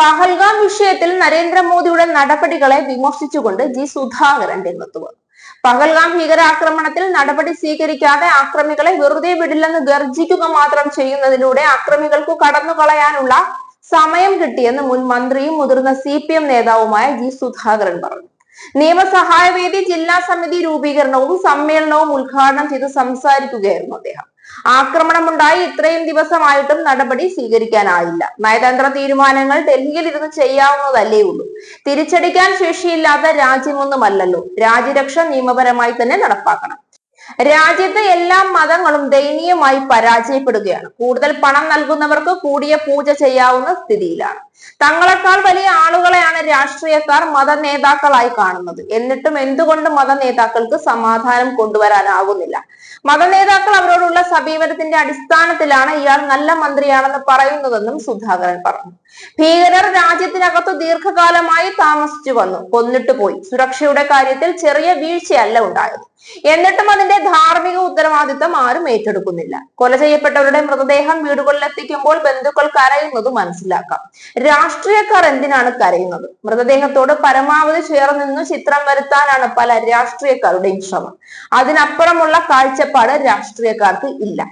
പഹൽഗാം വിഷയത്തിൽ നരേന്ദ്രമോദിയുടെ നടപടികളെ വിമർശിച്ചുകൊണ്ട് ജി സുധാകരൻ രംഗത്ത് വന്നു. പഹൽഗാം ഭീകരാക്രമണത്തിൽ നടപടി സ്വീകരിക്കാതെ ആക്രമികളെ വെറുതെ വിടില്ലെന്ന് ഗർജിക്കുക മാത്രം ചെയ്യുന്നതിലൂടെ ആക്രമികൾക്ക് കടന്നുകളയാനുള്ള സമയം കിട്ടിയെന്ന് മുൻ മന്ത്രിയും മുതിർന്ന സി പി എം നേതാവുമായ ജി സുധാകരൻ പറഞ്ഞു. നിയമസഹായവേദി ജില്ലാ സമിതി രൂപീകരണവും സമ്മേളനവും ഉദ്ഘാടനം ചെയ്ത് സംസാരിക്കുകയായിരുന്നു അദ്ദേഹം. ആക്രമണമുണ്ടായി ഇത്രയും ദിവസമായിട്ടും നടപടി സ്വീകരിക്കാനായില്ല. നയതന്ത്ര തീരുമാനങ്ങൾ ഡൽഹിയിൽ ഇരുന്ന് ചെയ്യാവുന്നതല്ലേ ഉള്ളൂ. തിരിച്ചടിക്കാൻ ശേഷിയില്ലാത്ത രാജ്യമൊന്നുമല്ലല്ലോ. രാജ്യരക്ഷ നിയമപരമായി തന്നെ നടപ്പാക്കണം. രാജ്യത്തെ എല്ലാ മതങ്ങളും ദയനീയമായി പരാജയപ്പെടുകയാണ്. കൂടുതൽ പണം നൽകുന്നവർക്ക് കൂടിയ പൂജ ചെയ്യാവുന്ന സ്ഥിതിയിലാണ്. തങ്ങളെക്കാൾ വലിയ ആളുകളെയാണ് രാഷ്ട്രീയക്കാർ മത നേതാക്കളായി കാണുന്നത്. എന്നിട്ടും എന്തുകൊണ്ട് മത നേതാക്കൾക്ക് സമാധാനം കൊണ്ടുവരാനാവുന്നില്ല? മത നേതാക്കൾ അവരോടുള്ള സമീപനത്തിന്റെ അടിസ്ഥാനത്തിലാണ് ഇയാൾ നല്ല മന്ത്രിയാണെന്ന് പറയുന്നതെന്നും സുധാകരൻ പറഞ്ഞു. ഭീകരർ രാജ്യത്തിനകത്തു ദീർഘകാലമായി താമസിച്ചു വന്നു. കൊന്നിട്ട് പോയി സുരക്ഷയുടെ കാര്യത്തിൽ ചെറിയ വീഴ്ചയല്ല ഉണ്ടായത്. എന്നിട്ടും അതിന്റെ ധാർമ്മിക ഉത്തരവാദിത്തം ആരും ഏറ്റെടുക്കുന്നില്ല. കൊല ചെയ്യപ്പെട്ടവരുടെ മൃതദേഹം വീടുകളിൽ എത്തിക്കുമ്പോൾ ബന്ധുക്കൾ കരയുന്നത് മനസ്സിലാക്കാം. രാഷ്ട്രീയക്കാർ എന്തിനാണ് കരയുന്നത്? മൃതദേഹത്തോട് പരമാവധി ചേർന്ന് ചിത്രം വരുത്താനാണ് പല രാഷ്ട്രീയക്കാരുടെയും ശ്രമം. അതിനപ്പുറമുള്ള കാഴ്ചപ്പാട് രാഷ്ട്രീയക്കാർക്ക് ഇല്ല.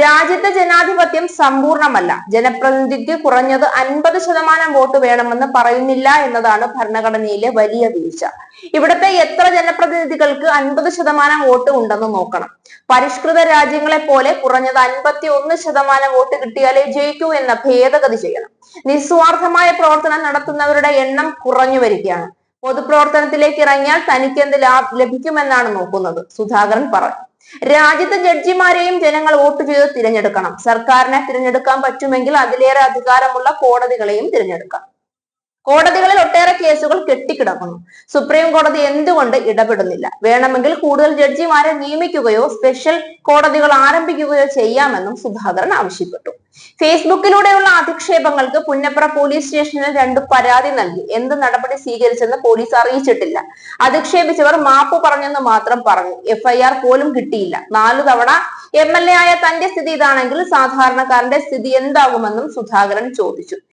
രാജ്യത്തെ ജനാധിപത്യം സമ്പൂർണമല്ല. ജനപ്രതിനിധിക്ക് കുറഞ്ഞത് അൻപത് ശതമാനം വോട്ട് വേണമെന്ന് പറയുന്നില്ല എന്നതാണ് ഭരണഘടനയിലെ വലിയ വീഴ്ച. ഇവിടുത്തെ എത്ര ജനപ്രതിനിധികൾക്ക് അൻപത് ശതമാനം വോട്ട് ഉണ്ടെന്ന് നോക്കണം. പരിഷ്കൃത രാജ്യങ്ങളെ പോലെ കുറഞ്ഞത് അൻപത്തി ഒന്ന് ശതമാനം വോട്ട് കിട്ടിയാലേ ജയിക്കൂ എന്ന ഭേദഗതി ചെയ്യണം. നിസ്വാർത്ഥമായ പ്രവർത്തനം നടത്തുന്നവരുടെ എണ്ണം കുറഞ്ഞു വരികയാണ്. പൊതുപ്രവർത്തനത്തിലേക്ക് ഇറങ്ങിയാൽ തനിക്ക് എന്ത് ലാഭ ലഭിക്കുമെന്നാണ് നോക്കുന്നത്. സുധാകരൻ പറഞ്ഞു. രാജ്യത്തെ ജഡ്ജിമാരെയും ജനങ്ങൾ വോട്ട് ചെയ്ത് തിരഞ്ഞെടുക്കണം. സർക്കാരിനെ തിരഞ്ഞെടുക്കാൻ പറ്റുമെങ്കിൽ അതിലേറെ അധികാരമുള്ള കോടതികളെയും തിരഞ്ഞെടുക്കാം. കോടതികളിൽ ഒട്ടേറെ കേസുകൾ കെട്ടിക്കിടക്കുന്നു. സുപ്രീം കോടതി എന്തുകൊണ്ട് ഇടപെടുന്നില്ല? വേണമെങ്കിൽ കൂടുതൽ ജഡ്ജിമാരെ നിയമിക്കുകയോ സ്പെഷ്യൽ കോടതികൾ ആരംഭിക്കുകയോ ചെയ്യാമെന്നും സുധാകരൻ ആവശ്യപ്പെട്ടു. ഫേസ്ബുക്കിലൂടെയുള്ള അധിക്ഷേപങ്ങൾക്ക് പുന്നപ്ര പോലീസ് സ്റ്റേഷനിൽ രണ്ട് പരാതി നൽകി. എന്ത് നടപടി സ്വീകരിച്ചെന്ന് പോലീസ് അറിയിച്ചിട്ടില്ല. അധിക്ഷേപിച്ചവർ മാപ്പ് പറഞ്ഞെന്ന് മാത്രം പറഞ്ഞു. എഫ്ഐആർ പോലും കിട്ടിയില്ല. നാലു തവണ എം എൽ എ ആയ തന്റെ സ്ഥിതി ഇതാണെങ്കിൽ സാധാരണക്കാരന്റെ സ്ഥിതി എന്താകുമെന്നും സുധാകരൻ ചോദിച്ചു.